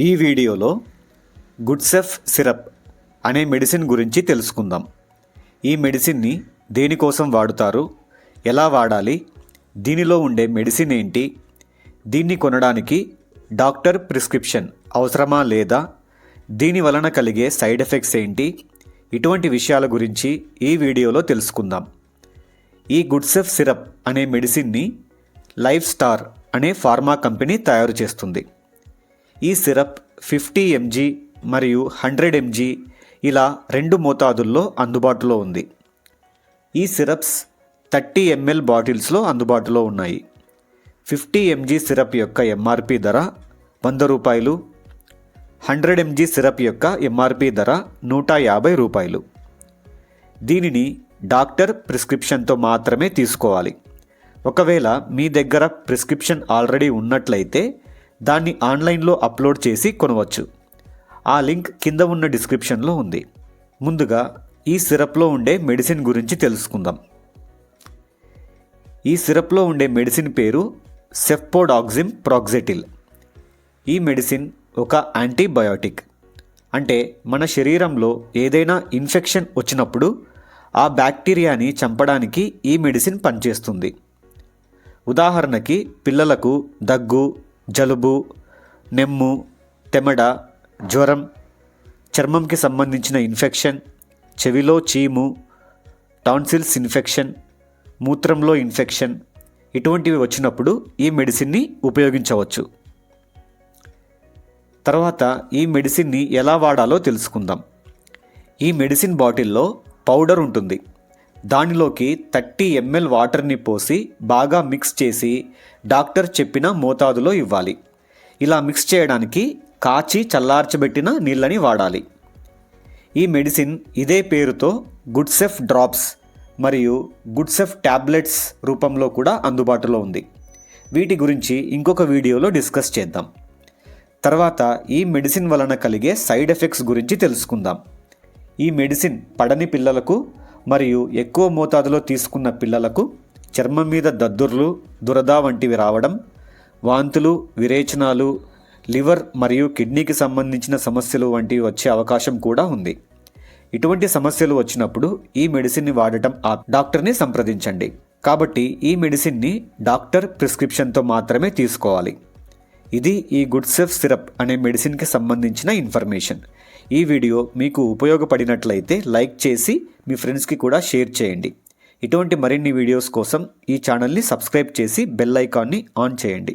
ఈ వీడియోలో గుడ్సెఫ్ సిరప్ అనే మెడిసిన్ గురించి తెలుసుకుందాం. ఈ మెడిసిన్ని దేనికోసం వాడుతారు? ఎలా వాడాలి? దీనిలో ఉండే మెడిసిన్ ఏంటి? దీన్ని కొనడానికి డాక్టర్ ప్రిస్క్రిప్షన్ అవసరమా లేదా? దీని వలన కలిగే సైడ్ ఎఫెక్ట్స్ ఏంటి? ఇటువంటి విషయాల గురించి ఈ వీడియోలో తెలుసుకుందాం. ఈ గుడ్సెఫ్ సిరప్ అనే మెడిసిన్ని లైఫ్ స్టార్ అనే ఫార్మా కంపెనీ తయారు చేస్తుంది. ఈ సిరప్ ఫిఫ్టీ ఎంజీ మరియు హండ్రెడ్ ఎంజీ ఇలా రెండు మోతాదుల్లో అందుబాటులో ఉంది. ఈ సిరప్స్ థర్టీ ఎంఎల్ బాటిల్స్లో అందుబాటులో ఉన్నాయి. ఫిఫ్టీ ఎంజీ సిరప్ యొక్క ఎంఆర్పి ధర వంద రూపాయలు. హండ్రెడ్ ఎంజీ సిరప్ యొక్క ఎంఆర్పి ధర నూట యాభై రూపాయలు. దీనిని డాక్టర్ ప్రిస్క్రిప్షన్తో మాత్రమే తీసుకోవాలి. ఒకవేళ మీ దగ్గర ప్రిస్క్రిప్షన్ ఆల్రెడీ ఉన్నట్లయితే దాన్ని ఆన్లైన్లో అప్లోడ్ చేసి కొనవచ్చు. ఆ లింక్ కింద ఉన్న డిస్క్రిప్షన్లో ఉంది. ముందుగా ఈ సిరప్లో ఉండే మెడిసిన్ గురించి తెలుసుకుందాం. ఈ సిరప్లో ఉండే మెడిసిన్ పేరు సెఫ్పోడాక్సిమ్ ప్రాక్సెటిల్. ఈ మెడిసిన్ ఒక యాంటీబయోటిక్. అంటే మన శరీరంలో ఏదైనా ఇన్ఫెక్షన్ వచ్చినప్పుడు ఆ బ్యాక్టీరియాని చంపడానికి ఈ మెడిసిన్ పనిచేస్తుంది. ఉదాహరణకి పిల్లలకు దగ్గు జలుబు నెమ్ము తెమడ జ్వరం చర్మంకి సంబంధించిన ఇన్ఫెక్షన్ చెవిలో చీము టాన్సిల్స్ ఇన్ఫెక్షన్ మూత్రంలో ఇన్ఫెక్షన్ ఇటువంటివి వచ్చినప్పుడు ఈ మెడిసిన్ని ఉపయోగించవచ్చు. తర్వాత ఈ మెడిసిన్ని ఎలా వాడాలో తెలుసుకుందాం. ఈ మెడిసిన్ బాటిల్లో పౌడర్ ఉంటుంది. దానిలోకి థర్టీ ఎంఎల్ వాటర్ని పోసి బాగా మిక్స్ చేసి డాక్టర్ చెప్పిన మోతాదులో ఇవ్వాలి. ఇలా మిక్స్ చేయడానికి కాచి చల్లార్చబెట్టిన నీళ్ళని వాడాలి. ఈ మెడిసిన్ ఇదే పేరుతో గుడ్సెఫ్ డ్రాప్స్ మరియు గుడ్సెఫ్ ట్యాబ్లెట్స్ రూపంలో కూడా అందుబాటులో ఉంది. వీటి గురించి ఇంకొక వీడియోలో డిస్కస్ చేద్దాం. తర్వాత ఈ మెడిసిన్ వలన కలిగే సైడ్ ఎఫెక్ట్స్ గురించి తెలుసుకుందాం. ఈ మెడిసిన్ పడని పిల్లలకు మరియు ఎక్కువ మోతాదులో తీసుకున్న పిల్లలకు చర్మం మీద దద్దుర్లు దురద వంటివి రావడం వాంతులు విరేచనాలు లివర్ మరియు కిడ్నీకి సంబంధించిన సమస్యలు వంటివి వచ్చే అవకాశం కూడా ఉంది. ఇటువంటి సమస్యలు వచ్చినప్పుడు ఈ మెడిసిన్ని వాడటం ఆ డాక్టర్ని సంప్రదించండి. కాబట్టి ఈ మెడిసిన్ని డాక్టర్ ప్రిస్క్రిప్షన్తో మాత్రమే తీసుకోవాలి. ఇది ఈ గుడ్ సెఫ్ సిరప్ అనే మెడిసిన్కి సంబంధించిన ఇన్ఫర్మేషన్. ఈ వీడియో మీకు ఉపయోగపడినట్లయితే లైక్ చేసి మీ ఫ్రెండ్స్కి కూడా షేర్ చేయండి. ఇటువంటి మరిన్ని వీడియోస్ కోసం ఈ ఛానల్ని సబ్స్క్రైబ్ చేసి బెల్ ఐకాన్ని ఆన్ చేయండి.